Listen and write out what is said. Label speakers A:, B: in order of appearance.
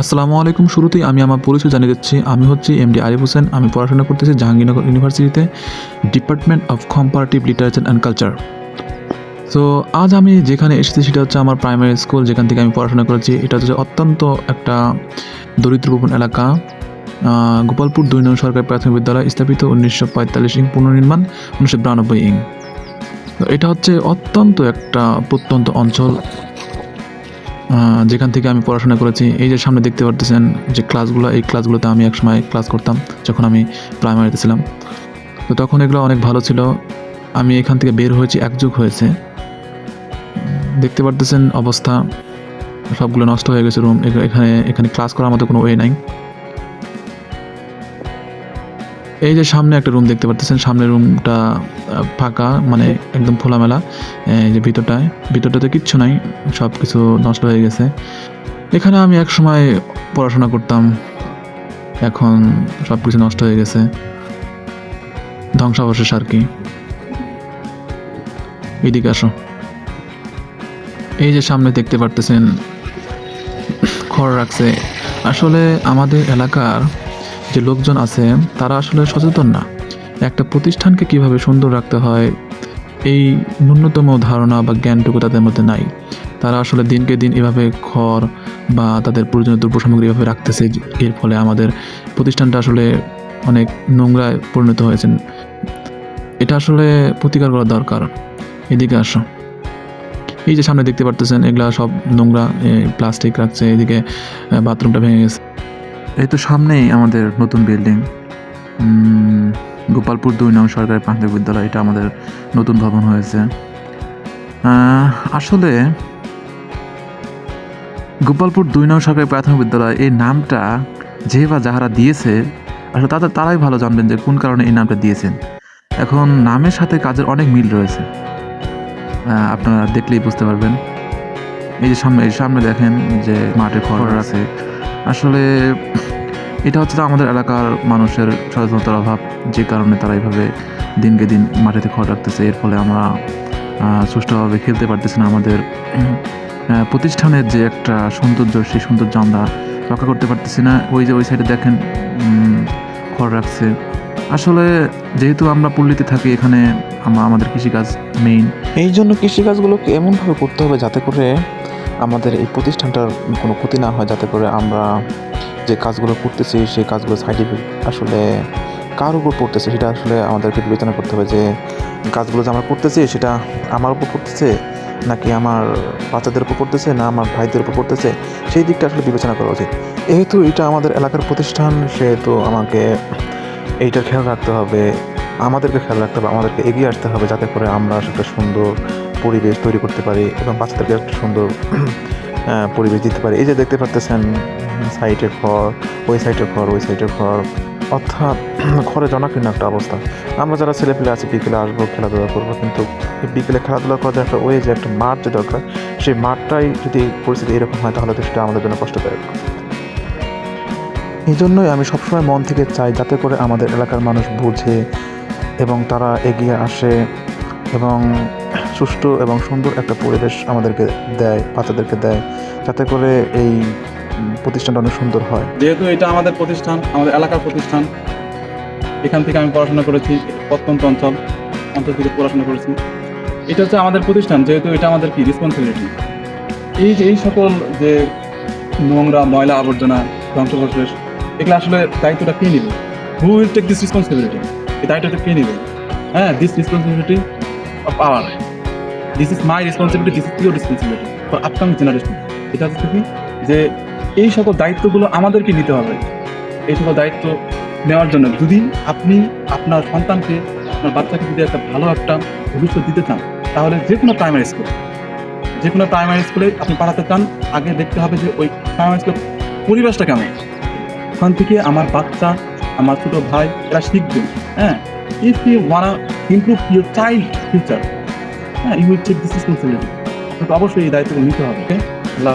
A: আসসালামু আলাইকুম। শুরুতেই আমি আমার পরিচয় জানিয়ে দিচ্ছি। আমি হচ্ছি এম ডি আরিফ হোসেন। আমি পড়াশোনা করতেছি জাহাঙ্গীরনগর ইউনিভার্সিটিতে department of comparative literature and culture so আজ আমি যেখানে এসেছি সেটা হচ্ছে আমার প্রাইমারি স্কুল যেখান থেকে আমি পড়াশোনা করেছি। এটা হচ্ছে অত্যন্ত একটা দরিদ্রপ্রবণ এলাকা। গোপালপুর দুই নং সরকারি প্রাথমিক বিদ্যালয় স্থাপিত উনিশশো পঁয়তাল্লিশ ইং পুনর্নির্মাণ, উনিশশো বিরানব্বই ইং। তো এটা হচ্ছে অত্যন্ত একটা প্রত্যন্ত অঞ্চল। যেখান থেকে আমি পড়াশোনা করেছি, এই যে সামনে দেখতে পারতেছেন যে ক্লাসগুলো, এই ক্লাসগুলোতে আমি একসময় ক্লাস করতাম, যখন আমি প্রাইমারিতে ছিলাম। তো তখন এগুলো অনেক ভালো ছিল। আমি এখান থেকে বের হয়েছি একযুগ হয়েছে। দেখতে পারতেছেন অবস্থা, সবগুলো নষ্ট হয়ে গেছে রুম এখানে এখানে ক্লাস করার মতো কোনো ওয়ে নাই। এই যে সামনে একটা রুম দেখতে পারতেছেন সামনের রুমটা ফাঁকা মানে একদম খোলামেলা, এই যে ভিতরটায়। ভিতরটাতে কিচ্ছু নাই সব কিছু নষ্ট হয়ে গেছে। এখানে আমি এক সময় পড়াশোনা করতাম, এখন সব কিছু নষ্ট হয়ে গেছে। ধ্বংসাবশেষ আর কি। এদিকে আসো। এই যে সামনে দেখতে পারতেছেন, খড় রাখছে। আসলে আমাদের এলাকার যে লোকজন আছে তারা আসলে সচেতন না। একটা প্রতিষ্ঠানকে কীভাবে সুন্দর রাখতে হয়, এই ন্যূনতম ধারণা বা জ্ঞানটুকু তাদের মধ্যে নাই। তারা আসলে দিনকে দিন এভাবে খড় বা তাদের প্রয়োজনীয় দ্রব্য সামগ্রী এভাবে রাখতেছে, এর ফলে আমাদের প্রতিষ্ঠানটা আসলে অনেক নোংরায় পরিণত হয়েছেন এটা আসলে প্রতিকার করা দরকার। এদিকে আসো। এই যে সামনে দেখতে পারতেছেন, এগুলা সব নোংরা প্লাস্টিক রাখছে, এদিকে বাথরুমটা ভেঙে গেছে। এই তো সামনেই আমাদের নতুন বিল্ডিং গোপালপুর দুই নং সরকারি প্রাথমিক বিদ্যালয়, এটা আমাদের নতুন ভবন হয়েছে। আসলে গোপালপুর দুই নং সরকারি প্রাথমিক বিদ্যালয়, এই নামটা যে বা যাহারা দিয়েছে, আসলে তাদের, তারাই ভালো জানবেন যে কোন কারণে এই নামটা দিয়েছেন। এখন নামের সাথে কাজের অনেক মিল রয়েছে। আপনারা দেখলেই বুঝতে পারবেন। এই যে সামনে, এই সামনে দেখেন যে মাঠে খড় আছে। আসলে এটা হচ্ছে আমাদের এলাকার মানুষের সচেতনতার অভাব, যে কারণে তারা এইভাবে দিনকে দিন মাটিতে খড় রাখতেছে। এর ফলে আমরা সুষ্ঠুভাবে খেলতে পারতেছি না। আমাদের প্রতিষ্ঠানের যে একটা সৌন্দর্য, সেই সৌন্দর্য আমরা রক্ষা করতে পারতেছি না। ওই যে, ওই সাইডে দেখেন খড় রাখছে। আসলে যেহেতু আমরা পল্লীতে থাকি, এখানে আমরা আমাদের কৃষিকাজ মেইন
B: এই জন্য কৃষিকাজগুলোকে এমনভাবে করতে হবে যাতে করে আমাদের এই প্রতিষ্ঠানটার কোনো ক্ষতি না হয়, যাতে করে আমরা যে কাজগুলো করতেছি, সেই কাজগুলো সাইড ইফেক্ট আসলে কার উপর পড়তেছে? সেটা আসলে আমাদেরকে বিবেচনা করতে হবে যে কাজগুলো যে আমরা করতেছি, সেটা আমার উপর পড়তেছে, নাকি আমার বাচ্চাদের উপর পড়তেছে, না আমার ভাইদের উপর পড়তেছে? সেই দিকটা আসলে বিবেচনা করা উচিত। যেহেতু এটা আমাদের এলাকার প্রতিষ্ঠান, সেহেতু আমাকে এইটার খেয়াল রাখতে হবে, আমাদেরকে খেয়াল রাখতে হবে, আমাদেরকে এগিয়ে আসতে হবে, যাতে করে আমরা একটা সুন্দর পরিবেশ তৈরি করতে পারি এবং বাচ্চাদেরকে একটা সুন্দর পরিবেশ দিতে পারি। এই যে দেখতে পারতেছেন সাইডে ঘর, ওই সাইডে ঘর, ওই সাইডে ঘর। অর্থাৎ ঘরে জনাকীর্ণ একটা অবস্থা। আমরা যারা ছেলেপেলে আছি, বিকেলে আসব, খেলাধুলা করব, কিন্তু বিকেলে খেলাধুলা করার একটা ওয়ে যে একটা মাঠ যে দরকার, সেই মাঠটাই যদি পরিস্থিতি এরকম হয়, তাহলে তো সেটা আমাদের জন্য কষ্টদায়ক। এই জন্যই আমি সবসময় মন থেকে চাই, যাতে করে আমাদের এলাকার মানুষ বুঝে এবং তারা এগিয়ে আসে এবং সুষ্ঠু এবং সুন্দর একটা পরিবেশ আমাদেরকে দেয়, বাচ্চাদেরকে দেয়, যাতে করে এই প্রতিষ্ঠানটা অনেক সুন্দর হয়।
C: যেহেতু এটা আমাদের প্রতিষ্ঠান, আমাদের এলাকার প্রতিষ্ঠান, এখান থেকে আমি পড়াশোনা করেছি প্রত্যন্ত অঞ্চল অঞ্চল থেকে পড়াশোনা করেছি। এটা হচ্ছে আমাদের প্রতিষ্ঠান, যেহেতু এটা আমাদের কি রেসপন্সিবিলিটি এই যে, এই সকল যে নোংরা, ময়লা আবর্জনা, ধ্বংসবশেষ, এগুলো আসলে দায়িত্বটা কে নেবে? Who will take this responsibility এই দায়িত্বটা কে নেবে? হ্যাঁ this responsibility of our this is my responsibility this is your responsibility for upcoming generation এটা হচ্ছে কি যে এই সকল দায়িত্বগুলো আমাদেরকে নিতে হবে। এই সকল দায়িত্ব নেওয়ার জন্য যদি আপনি আপনার সন্তানকে, আপনার বাচ্চাকে যদি একটা ভালো একটা ভবিষ্যৎ দিতে চান, তাহলে যে কোনো প্রাইমারি স্কুল যে কোনো প্রাইমারি স্কুলে আপনি পাঠাতে চান, আগে দেখতে হবে যে ওই প্রাইমারি স্কুলের পরিবেশটা কেমন। ওখান থেকে আমার বাচ্চা, আমার ছোটো ভাই, এরা শিখবে। হ্যাঁ if you wanna improve your child future হ্যাঁ you will take this responsibility আপনাকে অবশ্যই এই দায়িত্বগুলো নিতে হবে ওকে আল্লাহ